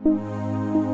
ส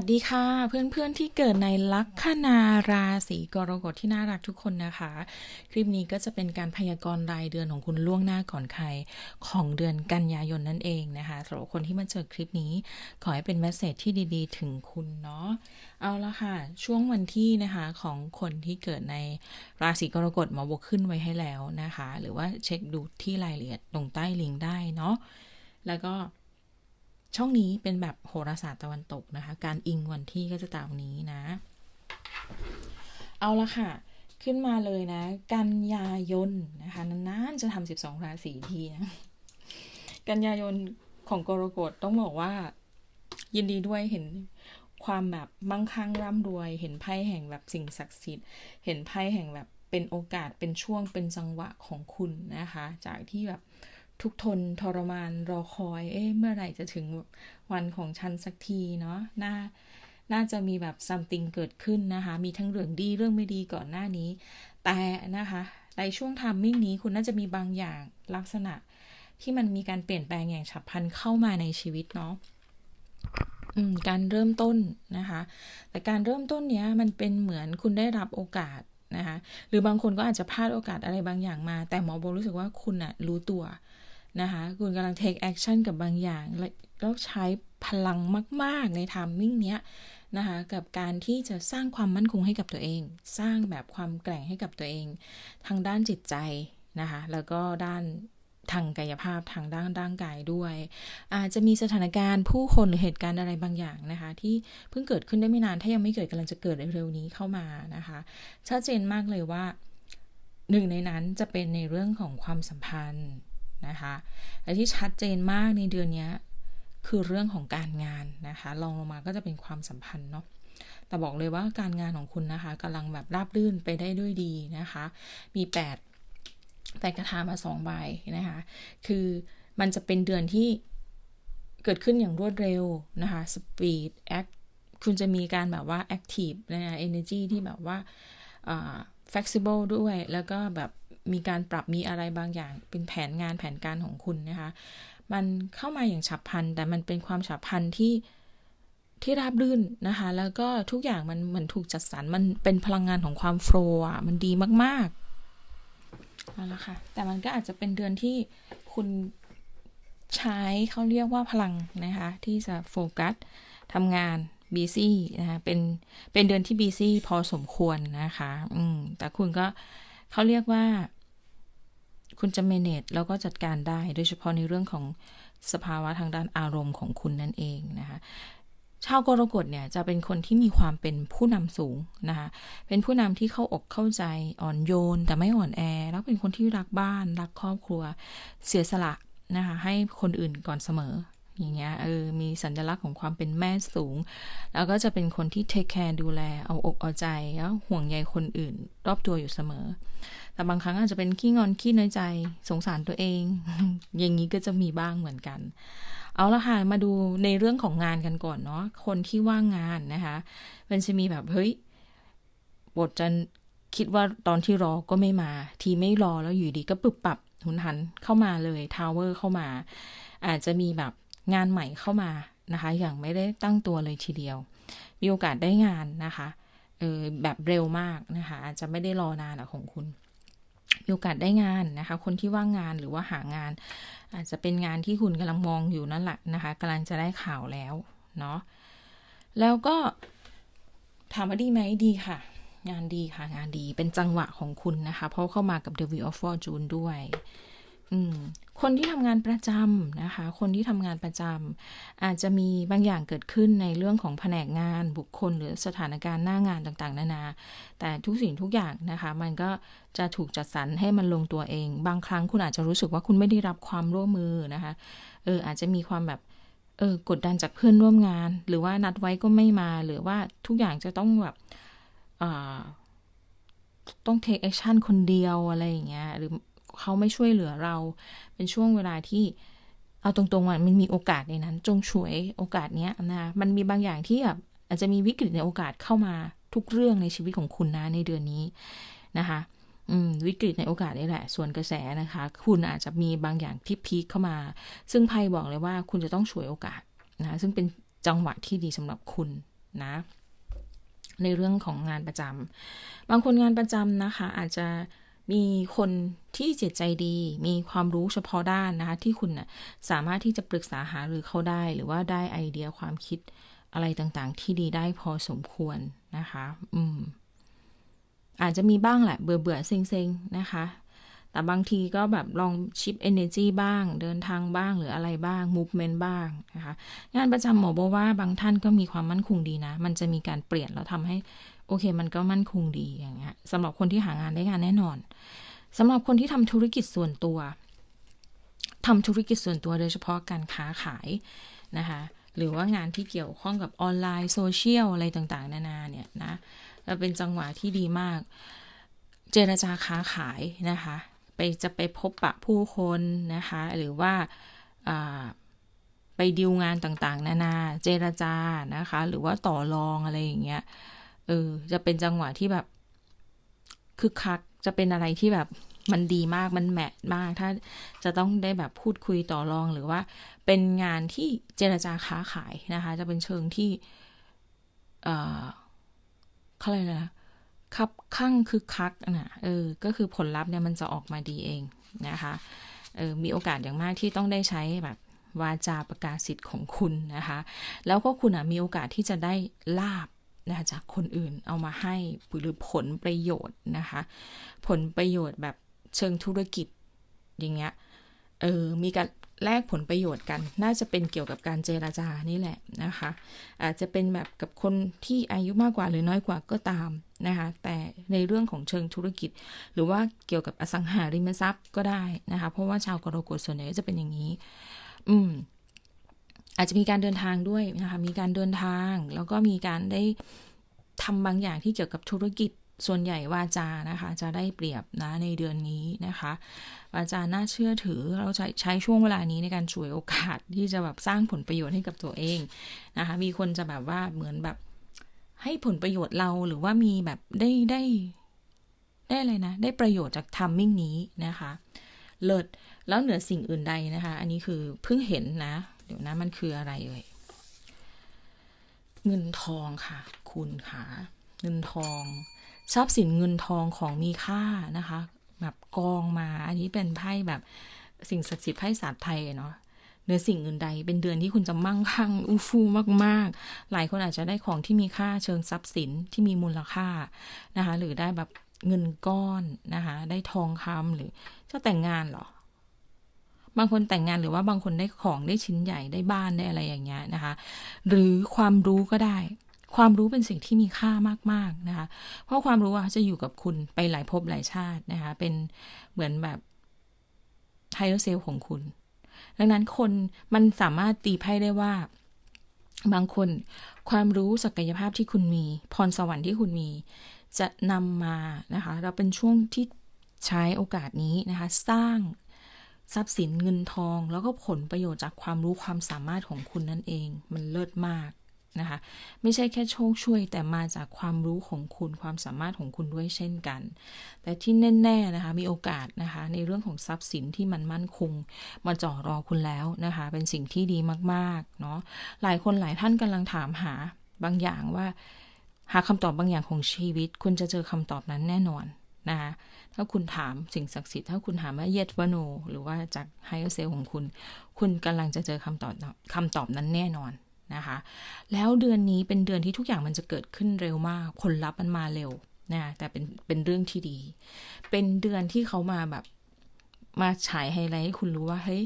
วัสดีค่ะ เพื่อนๆที่เกิดในลัคนาราศีกรกฎที่น่ารักทุกคนนะคะ คลิปนี้ก็จะเป็นการพยากรณ์รายเดือนของคุณล่วงหน้าก่อนใครของเดือนกันยายนนั่นเองนะคะสำหรับคนที่มาเจอคลิปนี้ ขอให้เป็นเมสเซจที่ดีๆ ถึงคุณเนาะเอาละค่ะ ช่วงวันที่นะคะของคนที่เกิดในราศีกรกฎหมาบวกขึ้นไว้ให้แล้วนะคะ หรือว่าเช็คดูที่รายละเอียดตรงใต้ลิงก์ได้เนาะแล้วก็ ช่องนี้เป็นแบบโหราศาสตร์ตะวันตกนะคะ การอิงวันที่ก็จะตามนี้นะ เอาละค่ะ ขึ้นมาเลยนะ กันยายนนะคะนานๆจะทำสิบสองราศีทีนะ กันยายนของกรกฎต้องบอกว่า ยินดีด้วยเห็นความแบบมั่งคั่งร่ำรวย เห็นไพ่แห่งแบบสิ่งศักดิ์สิทธิ์ เห็นไพ่แห่งแบบเป็นโอกาสเป็นช่วงเป็นจังหวะของคุณนะคะ จากที่แบบ ทุกทนทรมานรอคอย เอ๊ะเมื่อไหร่จะถึงวันของฉันสักทีเนาะน่าน่าจะมีแบบ something เกิดขึ้นนะคะ มีทั้งเรื่องดีเรื่องไม่ดีก่อนหน้านี้ แต่นะคะในช่วงทามมิ่งนี้คุณน่าจะมีบางอย่างลักษณะที่มันมีการเปลี่ยนแปลงอย่างฉับพลันเข้ามาในชีวิตเนาะอืมการเริ่มต้นนะคะ แต่การเริ่มต้นเนี้ยมันเป็นเหมือนคุณได้รับโอกาสนะคะ หรือบางคนก็อาจจะพลาดโอกาสอะไรบางอย่างมา แต่หมอโบรู้สึกว่าคุณอะรู้ตัว นะคะ คุณกำลัง take action กับบางอย่าง แล้วใช้พลังมาก ๆ ในทามมิ่งเนี้ยนะคะกับการที่จะสร้างความมั่นคงให้กับตัวเอง สร้างแบบความแกร่งให้กับตัวเอง ทางด้านจิตใจนะคะแล้วก็ด้านทางกายภาพทางด้านร่างกายด้วย อาจจะมีสถานการณ์ผู้คนหรือเหตุการณ์อะไรบางอย่างนะคะ ที่เพิ่งเกิดขึ้นได้ไม่นาน ถ้ายังไม่เกิดกำลังจะเกิดเร็วๆนี้เข้ามานะคะชัดเจนมากเลยว่าหนึ่งในนั้นจะเป็นในเรื่องของความสัมพันธ์ นะคะและที่ชัดเจนมากในเดือนนี้คือเรื่องของการงานนะคะลองลงมาก็จะเป็นความสัมพันธ์เนาะแต่บอกเลยว่าการงานของคุณนะคะกำลังแบบราบรื่นไปได้ด้วยดีนะคะ มี 8แปดกระทามาสองใบนะคะคือมันจะเป็นเดือนที่เกิดขึ้นอย่างรวดเร็วนะคะ speed act คุณจะมีการแบบว่า active นะ energy ที่แบบว่า flexible ด้วยแล้วก็แบบ มีการปรับมีอะไรบางอย่าง เป็นแผนงานแผนการของคุณนะคะ มันเข้ามาอย่างฉับพลัน แต่มันเป็นความฉับพลันที่ที่ราบรื่นนะคะ แล้วก็ทุกอย่างมันเหมือนถูกจัดสรร มันเป็นพลังงานของความโฟล์อะ มันดีมากๆเอาละค่ะ แต่มันก็อาจจะเป็นเดือนที่คุณใช้เขาเรียกว่าพลังนะคะ ที่จะโฟกัสทำงานบีซี่นะคะเป็นเป็นเดือนที่บีซี่พอสมควรนะคะ อืมแต่คุณก็เขาเรียกว่า คุณจะ manage แล้วก็จัดการได้ โดยเฉพาะในเรื่องของสภาวะทางด้านอารมณ์ของคุณนั่นเองนะคะชาวกรกฎเนี่ยจะเป็นคนที่มีความเป็นผู้นำสูงนะคะ เป็นผู้นำที่เข้าอกเข้าใจอ่อนโยน แต่ไม่อ่อนแอ แล้วเป็นคนที่รักบ้าน รักครอบครัว เสียสละนะคะให้คนอื่นก่อนเสมอ อย่างเงี้ยเออมีสัญลักษณ์ของความเป็นแม่สูง แล้วก็จะเป็นคนที่เทคแคร์ดูแลเอาอกเอาใจแล้วห่วงใยคนอื่น รอบตัวอยู่เสมอ แต่บางครั้งอาจจะเป็นขี้งอนขี้น้อยใจสงสารตัวเอง อย่างนี้ก็จะมีบ้างเหมือนกัน เอาละค่ะมาดูในเรื่องของงานกันก่อนเนาะคนที่ว่างงานนะคะมันจะมีแบบเฮ้ยบทจะคิดว่าตอนที่รอก็ไม่มา ทีไม่รอแล้วอยู่ดีก็ปรับปรับหุนหันเข้ามาเลยทาวเวอร์เข้ามา อาจจะมีแบบ งานใหม่เข้ามานะคะ อย่างไม่ได้ตั้งตัวเลยทีเดียว มีโอกาสได้งานนะคะเออแบบเร็วมากนะคะ อาจจะไม่ได้รอนานอะของคุณ มีโอกาสได้งานนะคะ คนที่ว่างงานหรือว่าหางาน อาจจะเป็นงานที่คุณกำลังมองอยู่นั่นแหละนะคะกำลังจะได้ข่าวแล้วเนาะแล้วก็ถามว่าดีไหมดีค่ะ งานดีค่ะ งานดีเป็นจังหวะของคุณนะคะ เพราะเข้ามากับ The Wheel of Fortune ด้วย คนที่ทำงานประจำนะคะ คนที่ทำงานประจำอาจจะมีบางอย่างเกิดขึ้นในเรื่องของแผนกงานบุคคล หรือสถานการณ์หน้างานต่างๆ นานา แต่ทุกสิ่งทุกอย่างนะคะ มันก็จะถูกจัดสรรให้มันลงตัวเอง บางครั้งคุณอาจจะรู้สึกว่าคุณไม่ได้รับความร่วมมือนะคะเอออาจจะมีความแบบเออกดดันจากเพื่อนร่วมงาน หรือว่านัดไว้ก็ไม่มา หรือว่าทุกอย่างจะต้องแบบต้อง take action คนเดียวอะไรอย่างเงี้ยหรือ เขาไม่ช่วยเหลือเรา เป็นช่วงเวลาที่เอาตรงๆว่ามันมีโอกาสในนั้น จงช่วยโอกาสเนี้ยนะมันมีบางอย่างที่แบบอาจจะมีวิกฤตในโอกาสเข้ามาทุกเรื่องในชีวิตของคุณนะในเดือนนี้นะคะอืมวิกฤตในโอกาสนี่แหละ ส่วนกระแสนะคะ คุณอาจจะมีบางอย่างที่พีคเข้ามา ซึ่งไพ่บอกเลยว่าคุณจะต้องช่วยโอกาสนะซึ่งเป็นจังหวะที่ดีสำหรับคุณนะ ในเรื่องของงานประจำบางคนงานประจำนะคะ อาจจะ มีคนที่จิตใจดี มีความรู้เฉพาะด้านนะคะ ที่คุณนะ่ะสามารถที่จะปรึกษาหาหรือเขาได้ หรือว่าได้ไอเดียความคิดอะไรต่างๆ ที่ดีได้พอสมควรนะคะ อืม อาจจะมีบ้างแหละเบื่อเบื่อเซ็งๆ นะคะ แต่บางทีก็แบบลองชิปเอเนจีบ้าง เดินทางบ้างหรืออะไรบ้างมูฟเมนต์บ้างนะคะ งานประจำหมอบอกว่าบางท่านก็มีความมั่นคงดีนะ มันจะมีการเปลี่ยนแล้วทำให้ โอเค มันก็มั่นคงดีอย่างเงี้ยสำหรับคนที่หางานได้งานแน่นอนสำหรับคนที่ทำธุรกิจส่วนตัวทำธุรกิจส่วนตัวโดยเฉพาะการค้าขายนะคะหรือว่างานที่เกี่ยวข้องกับออนไลน์โซเชียลอะไรต่างๆ นานาเนี่ยนะจะเป็นจังหวะที่ดีมาก เจรจาค้าขายนะคะไปจะไปพบปะผู้คนนะคะหรือว่าไปดิวงานต่างๆ นานาเจรจานะคะ หรือว่าต่อรองอะไรอย่างเงี้ย เออ จะเป็นจังหวะที่แบบคึกคักจะเป็นอะไรที่แบบมันดีมากมันแมทมาก ถ้าจะต้องได้แบบพูดคุยต่อรองหรือว่า เป็นงานที่เจรจาค้าขายนะคะ จะเป็นเชิงที่เออเขาเรียกนะคับข้างคึกคักนะเออ ก็คือผลลัพธ์เนี่ยมันจะออกมาดีเองนะคะเออมีโอกาสอย่างมากที่ต้องได้ใช้แบบวาจาประกาศสิทธิ์ของคุณนะคะ แล้วก็คุณอะมีโอกาสที่จะได้ลาบ นะคะจากคนอื่นเอามาให้หรือผลประโยชน์นะคะ ผลประโยชน์แบบเชิงธุรกิจอย่างเงี้ยเออมีการแลกผลประโยชน์กัน น่าจะเป็นเกี่ยวกับการเจราจานี่แหละนะคะ อาจจะเป็นแบบกับคนที่อายุมากกว่าหรือน้อยกว่าก็ตามนะคะ แต่ในเรื่องของเชิงธุรกิจ หรือว่าเกี่ยวกับอสังหาริมทรัพย์ก็ได้นะคะ เพราะว่าชาวกรกฎส่วนใหญ่จะเป็นอย่างนี้ อืม อาจจะมีการเดินทางด้วยนะคะมีการเดินทาง แล้วก็มีการได้ทำบางอย่างที่เกี่ยวกับธุรกิจส่วนใหญ่วาจานะคะ จะได้เปรียบนะในเดือนนี้นะคะวาจาน่าเชื่อถือเราใช้ใช้ช่วงเวลานี้ในการช่วยโอกาสที่จะแบบสร้างผลประโยชน์ให้กับตัวเองนะคะ มีคนจะแบบว่าเหมือนแบบให้ผลประโยชน์เราหรือว่ามีแบบได้ได้ได้อะไรนะ ได้ประโยชน์จากทัมมิ่งนี้นะคะ เลิศแล้วเหนือสิ่งอื่นใดนะคะ อันนี้คือเพิ่งเห็นนะ เดี๋ยวนะมันคืออะไรเอ่ยเงินทองค่ะ คุณค่ะ เงินทอง ทรัพย์สินเงินทองของมีค่านะคะ แบบกองมา อันนี้เป็นไพ่แบบสิ่งศักดิ์สิทธิ์ไพ่ศาสตร์ไทยเนาะเนื้อสิ่งอื่นใดเป็นเดือนที่คุณจะมั่งคั่งอู้ฟู่มากๆ หลายคนอาจจะได้ของที่มีค่าเชิงทรัพย์สินที่มีมูลค่านะคะ หรือได้แบบเงินก้อนนะคะ ได้ทองคำหรือจะแต่งงานเหรอ บางคนแต่งงานหรือว่าบางคนได้ของได้ชิ้นใหญ่ได้บ้านได้อะไรอย่างเงี้ยนะคะ หรือความรู้ก็ได้ ความรู้เป็นสิ่งที่มีค่ามากๆนะคะ เพราะความรู้อะจะอยู่กับคุณไปหลายภพหลายชาตินะคะ เป็นเหมือนแบบไฮเออร์เซลของคุณ ดังนั้นคนมันสามารถตีไพ่ได้ว่าบางคนความรู้ศักยภาพที่คุณมี พรสวรรค์ที่คุณมี จะนำมานะคะ เราเป็นช่วงที่ใช้โอกาสนี้นะคะ สร้าง ทรัพย์สินเงินทอง แล้วก็ผลประโยชน์จากความรู้ความสามารถของคุณนั่นเอง มันเลิศมากนะคะ ไม่ใช่แค่โชคช่วย แต่มาจากความรู้ของคุณความสามารถของคุณด้วยเช่นกัน แต่ที่แน่ๆนะคะมีโอกาสนะคะ ในเรื่องของทรัพย์สินที่มันมั่นคง มาจ่อรอคุณแล้วนะคะ เป็นสิ่งที่ดีมากๆเนาะหลายคนหลายท่านกำลังถามหาบางอย่างว่า หาคำตอบบางอย่างของชีวิต คุณจะเจอคำตอบนั้นแน่นอน นะคะถ้าคุณถามสิ่งศักดิ์สิทธิ์ถ้าคุณถามว่าเยตวโน หรือว่าจากไฮเออเซลของคุณ คุณกำลังจะเจอคำตอบคำตอบนั้นแน่นอนนะคะ แล้วเดือนนี้เป็นเดือนที่ทุกอย่างมันจะเกิดขึ้นเร็วมาก ผลลัพธ์มันมาเร็วนะแต่เป็นเป็นเรื่องที่ดี เป็นเดือนที่เขามาแบบมาฉายไฮไลท์ให้คุณรู้ว่าเฮ้ย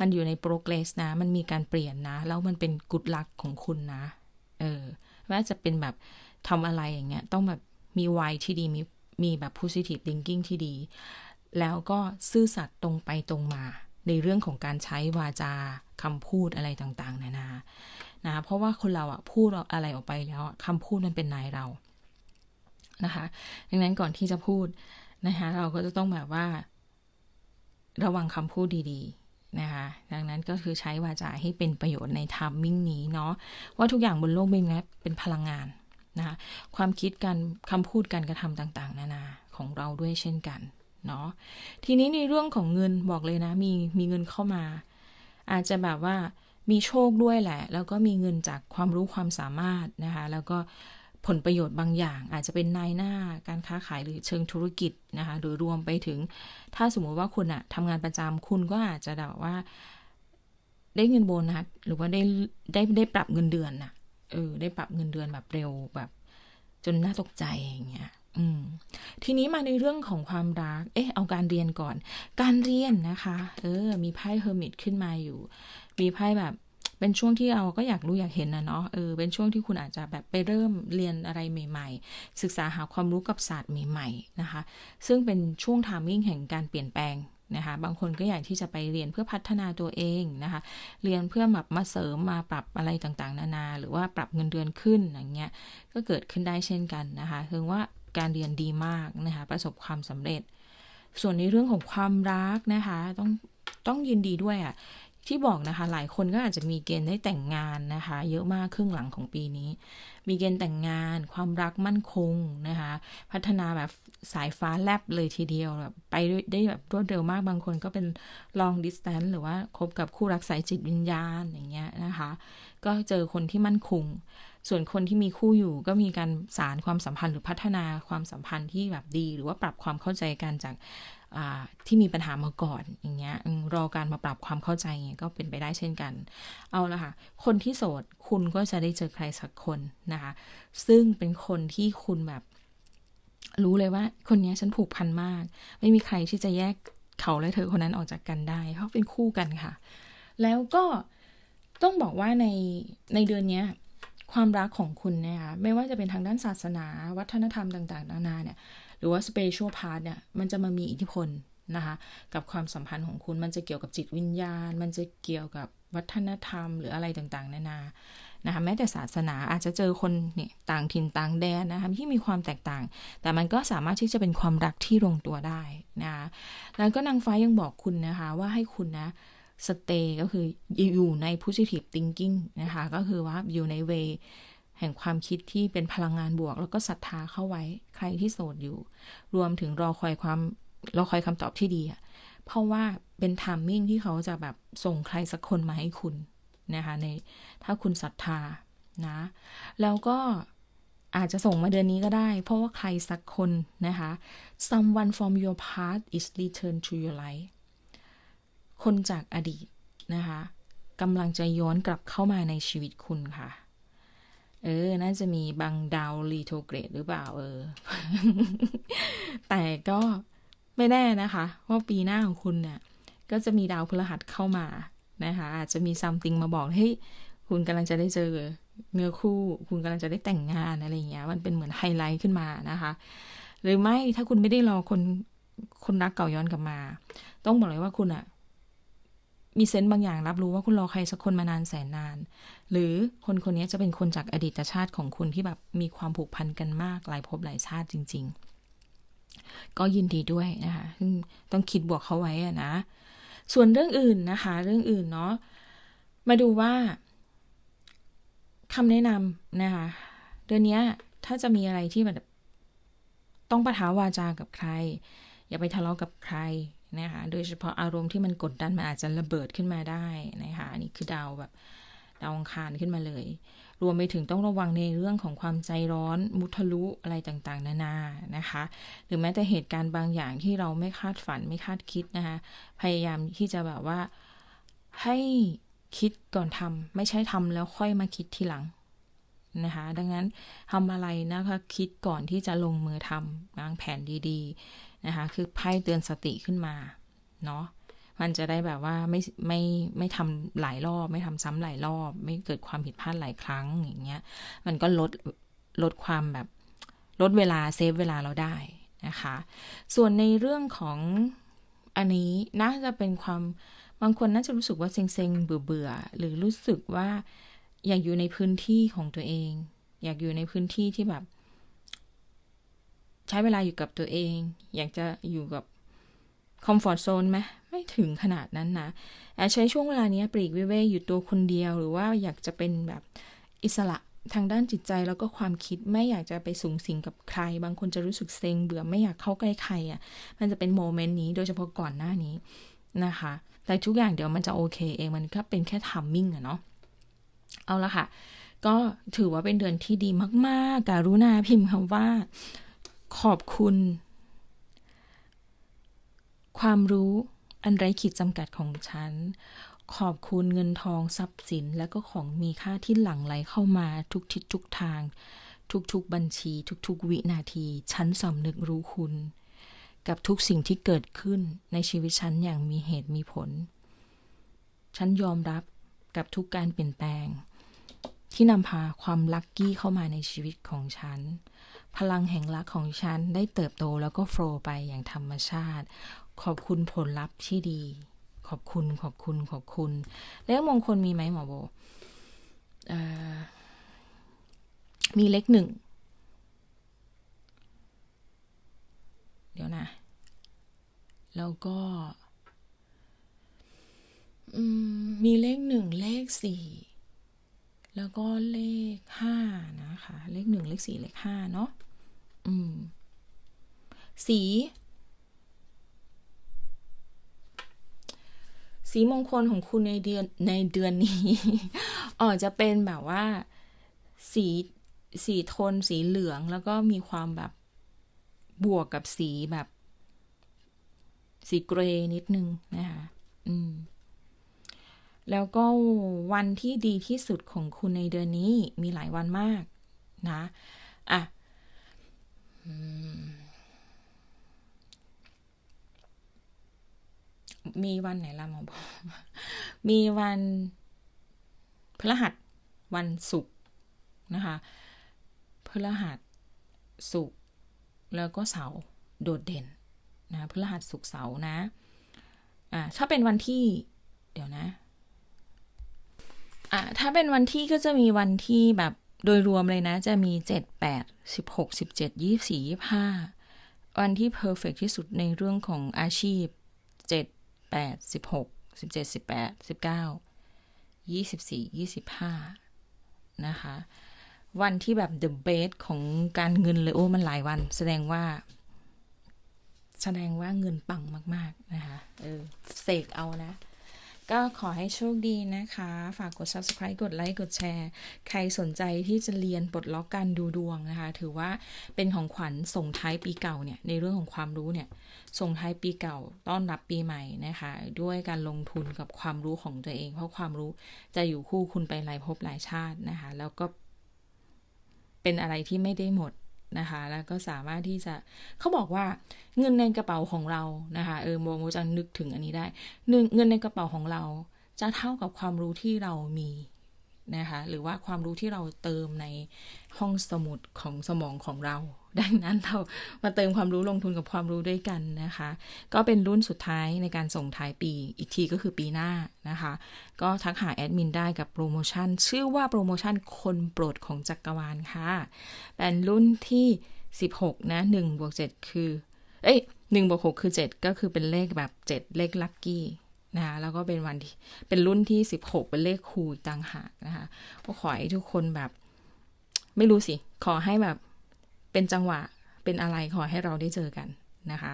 มันอยู่ในโปรเกรสนะ มันมีการเปลี่ยนนะ แล้วมันเป็นกุดลักของคุณนะ เออว่าจะเป็นแบบทำอะไรอย่างเงี้ย ต้องแบบมีวายที่ดีมี มีแบบ positive thinking ที่ดี แล้วก็ซื่อสัตย์ตรงไปตรงมา ในเรื่องของการใช้วาจาคำพูดอะไรต่างๆ นานานะเพราะว่าคนเราอะพูดอะไรออกไปแล้วคำพูดมันเป็นนายเรานะคะ ดังนั้นก่อนที่จะพูดนะคะเราก็จะต้องแบบว่า ระวังคำพูดดีๆนะคะดังนั้นก็คือใช้วาจาให้เป็นประโยชน์ในทามมิ่งนี้เนาะว่าทุกอย่างบนโลกใบนี้เป็นพลังงาน นะคะความคิดการคำพูดการกระทำต่างๆ นานาของเราด้วยเช่นกันเนาะทีนี้ในเรื่องของเงินบอกเลยนะ มีมีเงินเข้ามา อาจจะแบบว่ามีโชคด้วยแหละ แล้วก็มีเงินจากความรู้ความสามารถนะคะ แล้วก็ผลประโยชน์บางอย่าง อาจจะเป็นนายหน้าการค้าขายหรือเชิงธุรกิจนะคะหรือรวมไปถึง ถ้าสมมติว่าคุณอะทำงานประจำคุณก็อาจจะแบบว่า ได้เงินโบนัสหรือว่าได้ได้ได้ปรับเงินเดือนน่ะ เออ ได้ปรับเงินเดือนแบบเร็วแบบ จนน่าตกใจอย่างเงี้ยอืม ทีนี้มาในเรื่องของความรัก เอ๊ะ เอาการเรียนก่อน การเรียนนะคะ เออ มีไพ่เฮอร์มิตขึ้นมาอยู่ มีไพ่แบบ เป็นช่วงที่เราก็อยากรู้อยากเห็นนะเนาะ เออ เป็นช่วงที่คุณอาจจะแบบไปเริ่มเรียนอะไรใหม่ ๆ ศึกษาหาความรู้กับศาสตร์ใหม่ ๆ นะคะ ซึ่งเป็นช่วงทามมิ่งแห่งการเปลี่ยนแปลง นะคะบางคนก็อยากที่จะไปเรียนเพื่อพัฒนาตัวเองนะคะ เรียนเพื่อแบบมาเสริมมาปรับอะไรต่างๆ นานา หรือว่าปรับเงินเดือนขึ้นอย่างเงี้ยก็เกิดขึ้นได้เช่นกันนะคะถึงว่าการเรียนดีมากนะคะประสบความสำเร็จ ส่วนในเรื่องของความรักนะคะ ต้องต้องยินดีด้วยอะ่ะ ที่บอกนะคะหลายคนก็อาจจะมีเกณฑ์ได้แต่งงานนะคะ เยอะมากครึ่งหลังของปีนี้ มีเกณฑ์แต่งงาน ความรักมั่นคงนะคะ พัฒนาแบบสายฟ้าแลบเลยทีเดียวแบบไปได้แบบรวดเร็วมากบางคนก็เป็น long distance หรือว่าคบกับคู่รักสายจิตวิญญาณอย่างเงี้ยนะคะ ก็เจอคนที่มั่นคง ส่วนคนที่มีคู่อยู่ก็มีการสารความสัมพันธ์หรือพัฒนาความสัมพันธ์ที่แบบดี หรือว่าปรับความเข้าใจกันจาก ที่มีปัญหามาก่อนอย่างเงี้ยรอการมาปรับความเข้าใจเงี้ยก็เป็นไปได้เช่นกัน เอาละค่ะ คนที่โสดคุณก็จะได้เจอใครสักคนนะคะ ซึ่งเป็นคนที่คุณแบบ รู้เลยว่า คนนี้ฉันผูกพันมาก ไม่มีใครที่จะแยกเขาและเธอคนนั้นออกจากกันได้ เพราะเป็นคู่กันค่ะ แล้วก็ต้องบอกว่าในในเดือนนี้ความรักของคุณเนะคะไม่ว่าจะเป็นทางด้านศาสนา วัฒนธรรมต่าง ๆ นานาเนี่ย รือว่า spiritual part เนี่ย มันจะมามีอิทธิพลนะคะ กับความสัมพันธ์ของคุณมันจะเกี่ยวกับจิตวิญญาณ มันจะเกี่ยวกับวัฒนธรรมหรืออะไรต่างๆ นานานะคะแม้แต่ศาสนาอาจจะเจอคนเนี่ยต่างถิ่นต่างแดนนะคะที่มีความแตกต่าง แต่มันก็สามารถที่จะเป็นความรักที่ลงตัวได้นะคะแล้วก็นางฟ้ายังบอกคุณนะคะว่าให้คุณนะสเตย์ก็คืออยู่ใน positive thinking นะคะ ก็คือว่าอยู่ในเว แห่งความคิดที่เป็นพลังงานบวก แล้วก็ศรัทธาเข้าไว้ใครที่โสดอยู่ รวมถึงรอคอยความรอคอยคำตอบที่ดีอะเพราะว่าเป็นทามมิ่งที่เขาจะแบบส่งใครสักคนมาให้คุณนะคะในถ้าคุณศรัทธานะ แล้วก็อาจจะส่งมาเดือนนี้ก็ได้ เพราะว่าใครสักคนนะคะ someone from your past is return to your life คนจากอดีตนะคะกำลังจะย้อนกลับเข้ามาในชีวิตคุณค่ะ เออ น่าจะมีบางดาวรีโทเกรดหรือเปล่าเออ แต่ก็ไม่แน่นะคะ ว่าปีหน้าของคุณเนี่ย ก็จะมีดาวพฤหัสเข้ามานะคะ อาจจะมีซัมติงมาบอกเฮ้ยคุณกำลังจะได้เจอเนื้อคู่ คุณกำลังจะได้แต่งงานอะไรเงี้ย มันเป็นเหมือนไฮไลท์ขึ้นมานะคะ หรือไม่ถ้าคุณไม่ได้รอคนคนรักเก่าย้อนกลับมา ต้องบอกเลยว่าคุณอะ มีเซนต์บางอย่างรับรู้ว่าคุณรอใครสักคนมานานแสนนาน หรือคนคนนี้จะเป็นคนจากอดีตชาติของคุณที่แบบมีความผูกพันกันมากหลายภพหลายชาติจริง ๆ ก็ยินดีด้วยนะคะต้องคิดบวกเขาไว้อะนะ ส่วนเรื่องอื่นนะคะ เรื่องอื่นเนาะมาดูว่าคำแนะนำนะคะเดือนนี้ถ้าจะมีอะไรที่แบบต้องประทาวาจากับใคร อย่าไปทะเลาะกับใคร นะคะโดยเฉพาะอารมณ์ที่มันกดดันมันอาจจะระเบิดขึ้นมาได้นะคะอันนี้คือดาวแบบดาวอังคารขึ้นมาเลย รวมไปถึงต้องระวังในเรื่องของความใจร้อน มุทะลุอะไรต่างๆ นานานะคะ หรือแม้แต่เหตุการณ์บางอย่างที่เราไม่คาดฝันไม่คาดคิดนะคะ พยายามที่จะแบบว่าให้คิดก่อนทำไม่ใช่ทำแล้วค่อยมาคิดทีหลังนะคะ ดังนั้นทำอะไรนะคะ คิดก่อนที่จะลงมือทำวางแผนดีๆ นะคะคือไพ่เตือนสติขึ้นมาเนาะมันจะได้แบบว่าไม่ไม่ไม่ทำหลายรอบ ไม่ทำซ้ำหลายรอบ ไม่เกิดความผิดพลาดหลายครั้งอย่างเงี้ย มันก็ลดลดความแบบลดเวลาเซฟเวลาเราได้นะคะ ส่วนในเรื่องของอันนี้น่าจะเป็นความบางคนน่าจะรู้สึกว่าเซ็งๆเบื่อๆหรือรู้สึกว่าอยากอยู่ในพื้นที่ของตัวเอง อยากอยู่ในพื้นที่ที่แบบ ใช้เวลาอยู่กับตัวเอง อยากจะอยู่กับคอมฟอร์ทโซนไหมไม่ถึงขนาดนั้นนะแอบใช้ช่วงเวลานี้ปลีกวิเวกอยู่ตัวคนเดียว หรือว่าอยากจะเป็นแบบอิสระทางด้านจิตใจแล้วก็ความคิดไม่อยากจะไปสูงสิงกับใคร บางคนจะรู้สึกเซ็งเบื่อไม่อยากเข้าใกล้ใครอะ่ะ มันจะเป็นโมเมนต์นี้โดยเฉพาะก่อนหน้านี้นะคะ แต่ทุกอย่างเดี๋ยวมันจะโอเคเองมันก็เป็นแค่ทัมมิ่งอะเนาะเอาละค่ะ ก็ถือว่าเป็นเดือนที่ดีมาก ๆ การุณาพิมพ์คำว่า ขอบคุณ ความรู้อันไร้ขีดจำกัดของฉัน ขอบคุณเงินทองทรัพย์สิน และก็ของมีค่าที่หลั่งไหลเข้ามาทุกทิศทุกทาง ทุกๆบัญชี ทุกๆ วินาที ฉันสำนึกรู้คุณ กับทุกสิ่งที่เกิดขึ้นในชีวิตฉันอย่างมีเหตุมีผล ฉันยอมรับกับทุกการเปลี่ยนแปลง ที่นำพาความลัคกี้เข้ามาในชีวิตของฉัน พลังแห่งรักของฉันได้เติบโตแล้วก็โฟล์ไปอย่างธรรมชาติ ขอบคุณผลลัพธ์ที่ดี ขอบคุณขอบคุณขอบคุณ แล้วมงคลมีไหมหมอโบมีเลขหนึ่ง เดี๋ยวนะ แล้วก็มีเลขหนึ่งเลขสี่แล้วก็เลขห้านะคะ เลขหนึ่งเลขสี่เลขห้าเนาะ สี สีมงคลของคุณในเดือนในเดือนนี้อ๋อจะเป็นแบบว่า สีสีโทนสีเหลืองแล้วก็มีความแบบบวกกับสีแบบ สีเกรย์นิดนึงนะคะอืมแล้วก็วันที่ดีที่สุดของคุณในเดือนนี้มีหลายวันมากนะ อะ มีวันไหนละหมอบอก มีวันพฤหัส วันศุกร์นะคะพฤหัสศุกร์แล้วก็เสาร์โดดเด่นนะพฤหัสศุกร์เสาร์นะอ่าถ้าเป็นวันที่เดี๋ยวนะอ่าถ้าเป็นวันที่ก็จะมีวันที่แบบ โดยรวมเลยนะจะมีเจ็ดแปดสิบหกสิบเจ็ดยี่สี่ยี่ห้าวันที่เพอร์เฟกที่สุดในเรื่องของอาชีพเจ็ดแปดสิบหกสิบเจ็ดสิบแปดสิบเก้ายี่สิบสี่ยี่สิบห้านะคะ วันที่แบบ the best ของการเงินเลยโอ้มันหลายวัน แสดงว่า แสดงว่าเงินปังมาก ๆ นะคะ เออเสกเอานะ ก็ขอให้โชคดีนะคะ ฝากกด subscribe กดไลค์ กดแชร์ ใครสนใจที่จะเรียนปลดล็อกการดูดวงนะคะ ถือว่าเป็นของขวัญส่งท้ายปีเก่าเนี่ย ในเรื่องของความรู้เนี่ย ส่งท้ายปีเก่าต้อนรับปีใหม่นะคะ ด้วยการลงทุนกับความรู้ของตัวเอง เพราะความรู้จะอยู่คู่คุณไปหลายภพหลายชาตินะคะ แล้วก็เป็นอะไรที่ไม่ได้หมด นะคะ แล้วก็สามารถที่จะเขาบอกว่าเงินในกระเป๋าของเรานะคะเออโมโมจะนึกถึงอันนี้ได้เงินในกระเป๋าของเราจะเท่ากับความรู้ที่เรามี นะคะหรือว่าความรู้ที่เราเติมในห้องสมุดของสมองของเรา ดังนั้นเรามาเติมความรู้ลงทุนกับความรู้ด้วยกันนะคะ ก็เป็นรุ่นสุดท้ายในการส่งท้ายปีอีกทีก็คือปีหน้านะคะ ก็ทักหาแอดมินได้กับโปรโมชั่น ชื่อว่าโปรโมชั่นคนโปรดของจักรวาลค่ะ เป็นรุ่นที่ 16 นะ1บวก7คือ เอ้ย1บวก6คือ 7 ก็คือเป็นเลขแบบ 7 เลขลัคกี้ นะคะแล้วก็เป็นวันที่เป็นรุ่นที่ 16 เป็นเลขคูต่างหากนะคะก็ขอให้ทุกคนแบบ ไม่รู้สิ ขอให้แบบเป็นจังหวะเป็นอะไรขอให้เราได้เจอกันนะคะ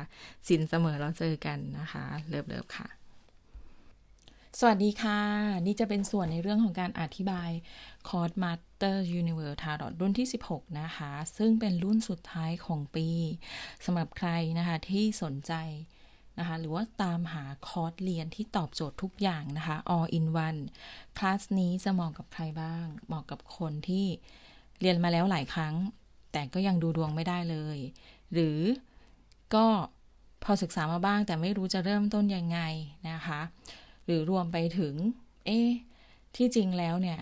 สินเสมอเราเจอกันนะคะ เลิฟๆค่ะ สวัสดีค่ะ นี่จะเป็นส่วนในเรื่องของการอธิบายคอร์สมาสเตอร์ยูนิเวอร์ทาร์ดรุ่นที่ 16 นะคะ ซึ่งเป็นรุ่นสุดท้ายของปีสำหรับใครนะคะที่สนใจ นะคะหรือว่าตามหาคอร์สเรียนที่ตอบโจทย์ทุกอย่างนะคะ all in one คลาสนี้จะเหมาะกับใครบ้าง เหมาะกับคนที่เรียนมาแล้วหลายครั้ง แต่ก็ยังดูดวงไม่ได้เลย หรือก็พอศึกษามาบ้างแต่ไม่รู้จะเริ่มต้นยังไงนะคะ หรือรวมไปถึง เอ๊ะที่จริงแล้วเนี่ย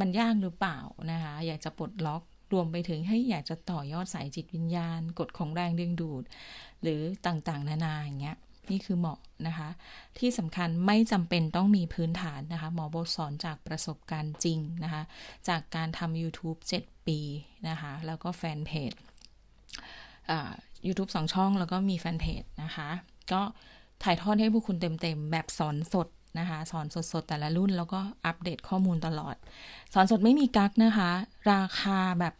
มันยากหรือเปล่านะคะ อยากจะปลดล็อกรวมไปถึงให้อยากจะต่อยอดสายจิตวิญญาณ กฎของแรงดึงดูด หรือต่างๆ นานาอย่างเงี้ย นี่คือเหมาะนะคะ ที่สำคัญไม่จำเป็นต้องมีพื้นฐานนะคะ หมอโบสอนจากประสบการณ์จริงนะคะ จากการทำ YouTube 7 ปีนะคะ แล้วก็แฟนเพจ YouTube สองช่องแล้วก็มีแฟนเพจนะคะ ก็ถ่ายทอดให้ผู้คุณเต็มๆ แบบสอนสดนะคะสอนสดๆ แต่ละรุ่นแล้วก็อัปเดตข้อมูลตลอด สอนสดไม่มีกักนะคะ ราคาแบบ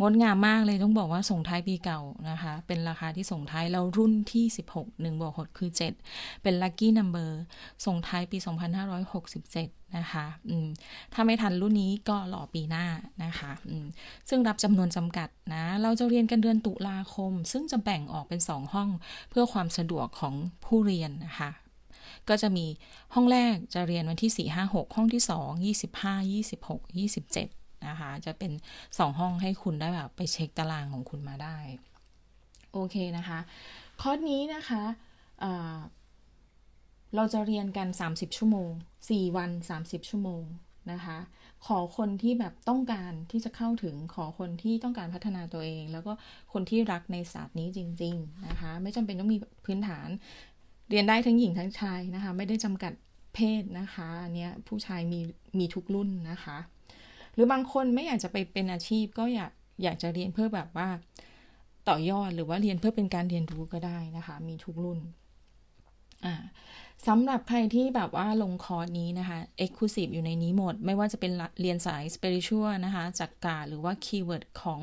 งดงามมากเลยต้องบอกว่าส่งท้ายปีเก่านะคะ เป็นราคาที่ส่งท้ายแล้วรุ่นที่ 16 1บวก6คือ 7 เป็น lucky number ส่งท้ายปี 2567 นะคะถ้าไม่ทันรุ่นนี้ก็รอปีหน้านะคะซึ่งรับจำนวนจำกัดนะ เราจะเรียนกันเดือนตุลาคม ซึ่งจะแบ่งออกเป็น 2 ห้องเพื่อความสะดวกของผู้เรียนนะคะก็จะมีห้องแรกจะเรียนวันที่ 4 5 6 ห้องที่ 2 25 26 27 นะคะ จะเป็นสองห้องให้คุณได้แบบไปเช็คตารางของคุณมาได้ โอเคนะคะ คอร์สนี้นะคะเราจะเรียนกัน 30 ชั่วโมง 4 วัน 30 ชั่วโมงนะคะ ขอคนที่แบบต้องการที่จะเข้าถึง ขอคนที่ต้องการพัฒนาตัวเอง แล้วก็คนที่รักในศาสตร์นี้จริง ๆ นะคะ ไม่จำเป็นต้องมีพื้นฐาน เรียนได้ทั้งหญิงทั้งชายนะคะ ไม่ได้จำกัดเพศนะคะ อันเนี้ยผู้ชายมีมีทุกรุ่นนะคะ รือบางคนไม่อยากจะไปเป็นอาชีพก็อยากอยากจะเรียนเพื่อแบบว่า ต่อยอดหรือว่าเรียนเพื่อเป็นการเรียนรู้ก็ได้นะคะ มีทุกรุ่นอ่าสำหรับใครที่แบบว่าลงคอร์สนี้นะคะ Exclusive อยู่ในนี้หมด ไม่ว่าจะเป็นเรียนสาย Spiritual นะคะจักกาหรือว่าคีย์เวิร์ดของ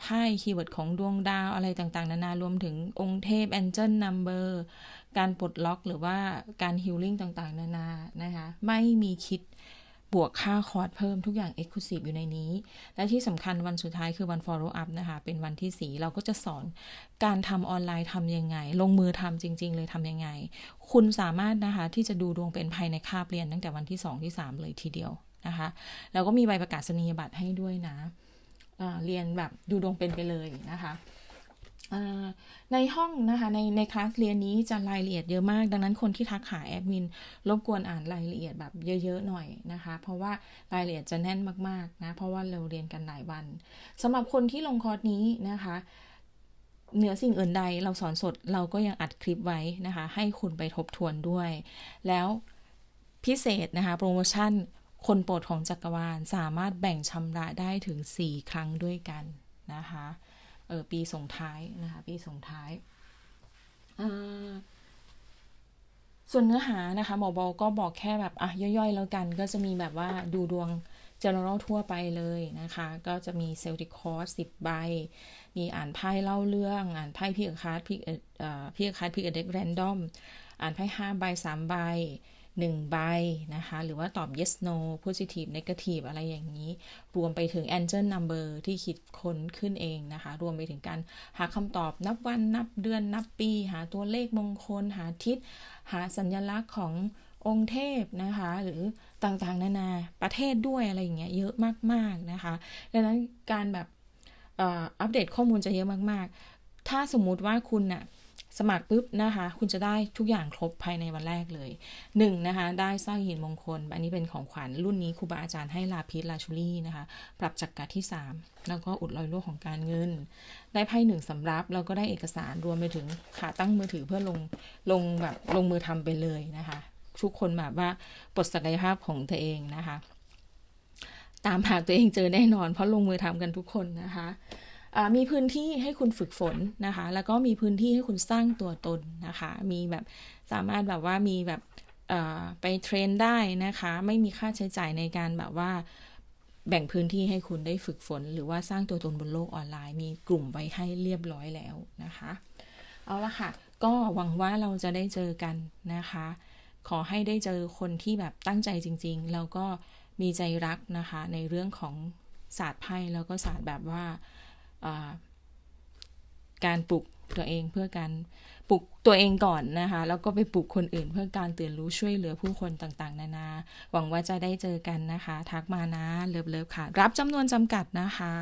ไพ่คีย์เวิร์ดของดวงดาวอะไรต่างๆ นานารวมถึงองค์เทพ Angel Number การปลดล็อกหรือว่าการฮิลลิ่งต่างๆ นานานะคะ ไม่มีคิด บวกค่าคอร์สเพิ่มทุกอย่าง Exclusive อยู่ในนี้ และที่สำคัญวันสุดท้ายคือวัน Follow up นะคะ เป็นวันที่สีเราก็จะสอนการทำออนไลน์ทำยังไง ลงมือทำจริง ๆ เลยทำยังไง คุณสามารถนะคะที่จะดูดวงเป็นภายในคาบเรียนตั้งแต่วันที่ 2 ที่ 3 เลยทีเดียวนะคะแล้วก็มีใบประกาศนียบัตรให้ด้วยนะเรียนแบบดูดวงเป็นไปเลยนะคะ ในห้องนะคะในในคลาสเรียนนี้จะรายละเอียดเยอะมาก ดังนั้นคนที่ทักหาแอดมินรบกวนอ่านรายละเอียดแบบเยอะๆหน่อยนะคะ เพราะว่ารายละเอียดจะแน่นมากๆนะเพราะว่าเราเรียนกันหลายวันสำหรับคนที่ลงคอร์สนี้นะคะเหนือสิ่งอื่นใดเราสอนสดเราก็ยังอัดคลิปไว้นะคะ ให้คุณไปทบทวนด้วย แล้วพิเศษนะคะ โปรโมชั่นคนโปรดของจักรวาลสามารถแบ่งชำระได้ถึง 4 ครั้งด้วยกันนะคะ เออปีส่งท้ายนะคะปีส่งท้ายส่วนเนื้อหานะคะหมอบอก็บอกแค่แบบอะย่อยๆ แล้วกันก็จะมีแบบว่าดูดวง general ทั่วไปเลยนะคะ ก็จะมีเซลติคอร์สสิบใบ มีอ่านไพ่เล่าเรื่อง อ่านไพ่พี่กับคาร์ดพี่เอ่อพี่กับคาร์ดพี่กับเด็กแรนดอม อ่านไพ่ห้าใบสามใบ 1 ใบนะคะ หรือว่าตอบ yes no positive negative อะไรอย่างนี้ รวมไปถึง angel number ที่คิดค้นขึ้นเองนะคะ รวมไปถึงการหาคำตอบนับวันนับเดือนนับปี หาตัวเลขมงคล หาทิศ หาสัญลักษณ์ขององค์เทพนะคะ หรือต่างๆ นานาประเทศด้วยอะไรอย่างเงี้ยเยอะมากๆนะคะ ดังนั้นการแบบอัปเดตข้อมูลจะเยอะมากๆ ถ้าสมมุติว่าคุณนะ่ะ สมัครปุ๊บนะคะ คุณจะได้ทุกอย่างครบภายในวันแรกเลย1นนะคะได้สร้อยหินมงคล อันนี้เป็นของขวัญรุ่นนี้ครูบาอาจารย์ให้ลาพิษลาชุลี่นะคะ ปรับจักรกะที่ 3 แล้วก็อุดรอยรั่วของการเงิน ได้ไพ่หนึ่งสำรับแล้วก็ได้เอกสารรวมไปถึงขาตั้งมือถือเพื่อลงลงแบบลงมือทำไปเลยนะคะ ทุกคนแบบว่าปลดศักยภาพของตัวเองนะคะ ตามหาตัวเองเจอแน่นอน เพราะลงมือทำกันทุกคนนะคะ มีพื้นที่ให้คุณฝึกฝนนะคะ แล้วก็มีพื้นที่ให้คุณสร้างตัวตนนะคะ มีแบบสามารถแบบว่ามีแบบไปเทรนได้นะคะ ไม่มีค่าใช้จ่ายในการแบบว่าแบ่งพื้นที่ให้คุณได้ฝึกฝน หรือว่าสร้างตัวตนบนโลกออนไลน์ มีกลุ่มไว้ให้เรียบร้อยแล้วนะคะ เอาละค่ะ ก็หวังว่าเราจะได้เจอกันนะคะ ขอให้ได้เจอคนที่แบบตั้งใจจริง ๆ แล้วก็มีใจรักนะคะ ในเรื่องของศาสตร์ไพ่แล้วก็ศาสตร์แบบว่า การปลุกตัวเองเพื่อการปลุกตัวเองก่อนนะคะ แล้วก็ไปปลุกคนอื่น เพื่อการตื่นรู้ช่วยเหลือผู้คนต่างๆ นานา หวังว่าจะได้เจอกันนะคะ ทักมานะเลิฟๆค่ะ รับจำนวนจำกัดนะคะ